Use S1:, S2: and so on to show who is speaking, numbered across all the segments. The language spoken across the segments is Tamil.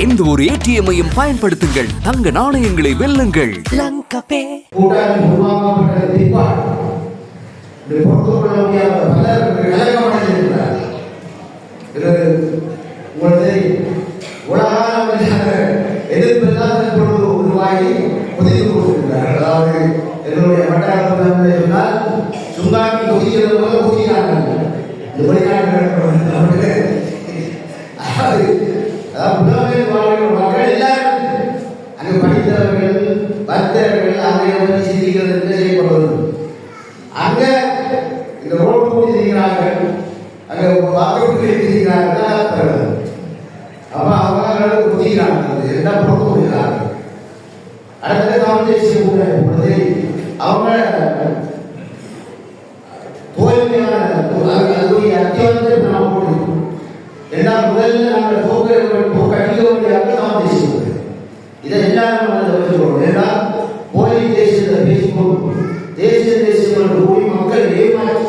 S1: எந்த ஒரு ஏடிஎம்மையும் பயன்படுத்துங்கள். தங்க நாணயங்களை வெல்லுங்கள்.
S2: கூட்டாளி உருவாக்கப்பட்ட பிற்பாடு இப்படி பொறுத்துக் கொள்ள முடியாத பலர் அவங்க புதிக்கிறாங்க என்ன பொறுத்து முடிகிறார்கள் அடுத்த காம்படிஷன் கூட இப்பொழுது அவங்க தோல்வியான அதனுடைய நாம் போடுறோம் ஏன்னா முதல்ல நாங்கள் போக்குவரத்து இதை எல்லாரும் வச்சுக்கணும் ஏன்னா போலி கூடி மக்கள் ஏமாற்றி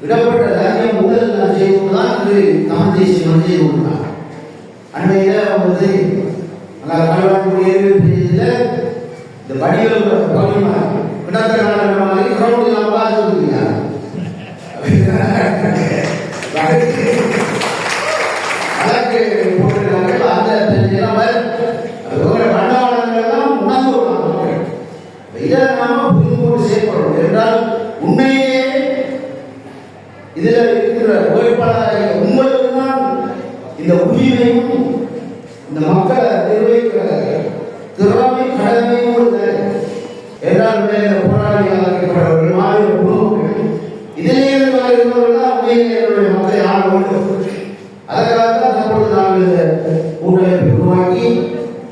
S2: விடப்பட்ட தானியம் முதல் தான் இது தேசியம் வந்து செய்து கொண்டார் அன்றையில வந்து அங்கே கல்வாண்டி ஏரியில் இந்த வடிவல் பகுதிமா கிடக்கிற மாதிரி கிரௌண்ட் இல்லாமல் பார்த்து வழக்கு போட்டிருக்காங்க அந்த பிரச்சனையெல்லாம் இதை நாம புரிந்து செயல்படணும். என்றால் உண்மையே இதுல இருக்கிற ஓய்வாளராக இந்த உரிமையும் இந்த மக்களை நிர்வகிக்கிற திறமை கடமையும் உள்ளது எல்லாருமே இந்த போராளியாளர்கள் மாநில குழுக்கள் இதிலே இருந்தவர்கள் அப்படியே என்னுடைய மக்களை ஆள அதற்காக தான் தற்பொழுது நாங்கள் இந்த கூட்டமைப்பை உருவாக்கி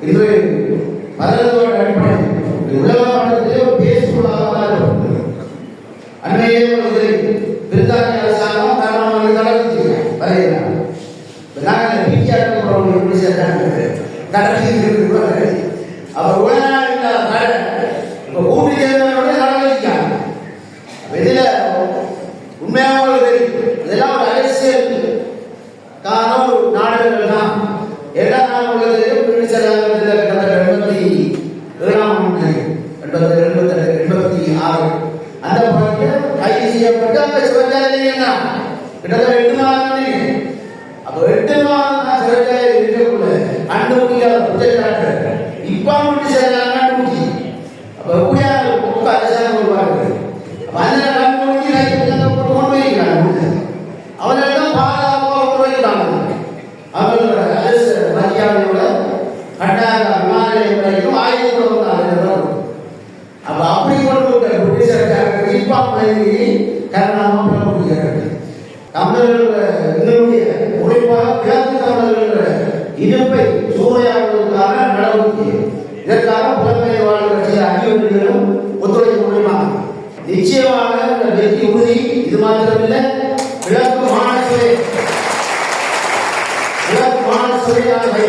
S2: இன்றைய பதினெட்டு வருட அடிப்படை உலகம் மட்டத்திலே ஒரு பேசுபொருளாக அன்னையே ஒரு பிரித்தானிய அரசாங்கம் காரணமாக கடத்தி வரைகிறார் நாங்கள் போகிறவங்க எப்படி சேர்த்தாங்க கடத்தி அவர் உலக கடை இப்போ கூட்டி சேர்ந்தவங்க கடலிக்காங்க வெளியில உண்மையாக தெரியும் இதெல்லாம் ஒரு அரசியல் காரணம் நாடுகள் தான் ஏழாம் நாள் உள்ளது பிரிட்டிஷர்கள் கிட்டத்தட்ட எண்பத்தி ஏழாம் எண்பத்தி எண்பத்தி எண்பத்தி ஆறு அந்த பகுதியில் கைது செய்யப்பட்டு அந்த சிவச்சாலையில் என்ன கிட்டத்தட்ட எட்டு மாதம் அப்போ எட்டு மாதம் நான் இருக்கக்குள்ள கண்டு முடியாத குற்றச்சாட்டு இப்ப மட்டும் சில கண்டுபிடிச்சி அப்போ எப்படியா முக்க அரசாங்கம் உருவாக்குது அப்போ அந்த கண்டுபிடிச்சி கைது போட்டு கொண்டு வைக்கிறாங்க அவனெல்லாம் பாதுகாப்பாக கொண்டு வைக்கிறாங்க அவங்களோட அரசு மரியாதையோட விமான நிலையம் அப்ப அப்படி கொண்டு விட்ட இப்பா முடியாது தமிழர்கள் எங்களுடைய உழைப்பாக கிழக்கு தமிழர்கள் இனிப்பை சூறையாடுவதற்கான நடவடிக்கை இதற்காக புலம்பெயர் வாழ்கிற சில அணிவர்களும் ஒத்துழைக்க முடியுமா? நிச்சயமாக இந்த வெற்றி உறுதி இது மாத்திரமில்லை. கிழக்கு மாநில கிழக்கு மாநில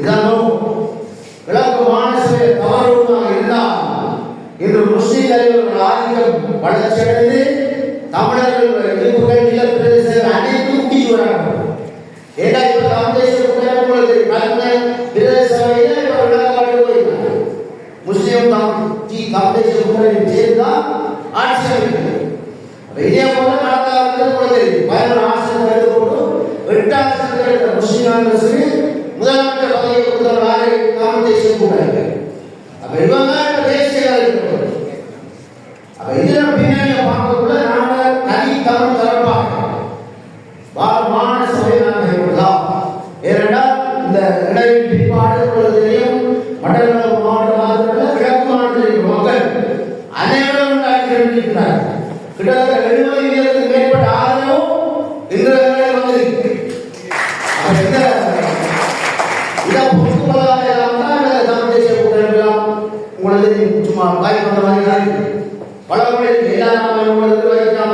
S2: இதான் கிழக்கு மாநில தவறுமாக இருந்தால் இன்று முஸ்லிம் தலைவர்கள் ஆதிக்கம் வளர்ச்சியடைந்து தமிழர்கள் இழிவுகள் ஏன்னா இப்ப தமிழ் தேசிய குடியரசு கலந்த பிரதேச சபையில இப்ப விளக்காட்டு போயிருக்காங்க முஸ்லிம் தாம் டி தமிழ் தேசிய குடியரசு சேர்ந்தான் இதே போல நடந்தாங்க உங்களுக்கு பதினொரு ஆசிரியர் எட்டு ஆசிரியர் முஸ்லிம் முதலமைச்சர் பதவியை கொடுத்தவர் தமிழ் தேசிய அப்ப இவங்க கிட்டத்தட்ட எழுபது வீதத்துக்கு மேற்பட்ட ஆதரவும் இன்று வந்திருக்கு. உங்களுக்கு சும்மா வாய் பண்ண மாதிரி பல முறை எல்லா நாம வைக்கலாம்